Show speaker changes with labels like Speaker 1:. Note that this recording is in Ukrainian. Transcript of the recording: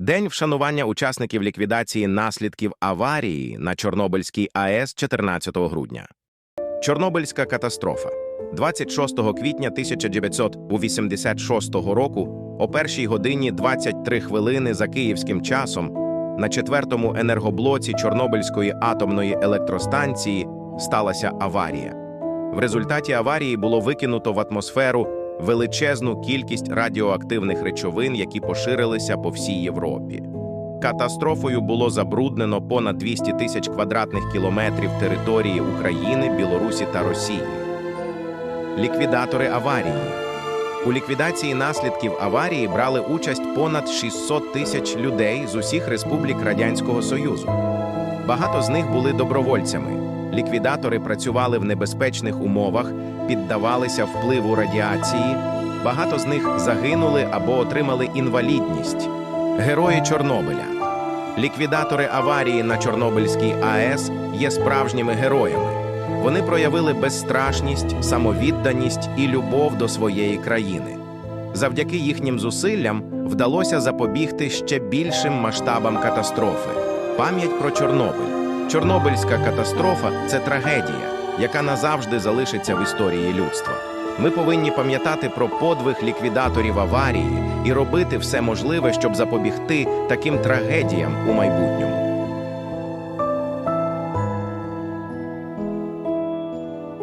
Speaker 1: День вшанування учасників ліквідації наслідків аварії на Чорнобильській АЕС 14 грудня. Чорнобильська катастрофа. 26 квітня 1986 року о першій годині 23 хвилини за київським часом на четвертому енергоблоці Чорнобильської атомної електростанції сталася аварія. В результаті аварії було викинуто в атмосферу величезну кількість радіоактивних речовин, які поширилися по всій Європі. Катастрофою було забруднено понад 200 тисяч квадратних кілометрів території України, Білорусі та Росії. Ліквідатори аварії. У ліквідації наслідків аварії брали участь понад 600 тисяч людей з усіх республік Радянського Союзу. Багато з них були добровольцями. Ліквідатори працювали в небезпечних умовах, піддавалися впливу радіації. Багато з них загинули або отримали інвалідність. Герої Чорнобиля. Ліквідатори аварії на Чорнобильській АЕС є справжніми героями. Вони проявили безстрашність, самовідданість і любов до своєї країни. Завдяки їхнім зусиллям вдалося запобігти ще більшим масштабам катастрофи. Пам'ять про Чорнобиль. Чорнобильська катастрофа це трагедія, яка назавжди залишиться в історії людства. Ми повинні пам'ятати про подвиг ліквідаторів аварії і робити все можливе, щоб запобігти таким трагедіям у майбутньому.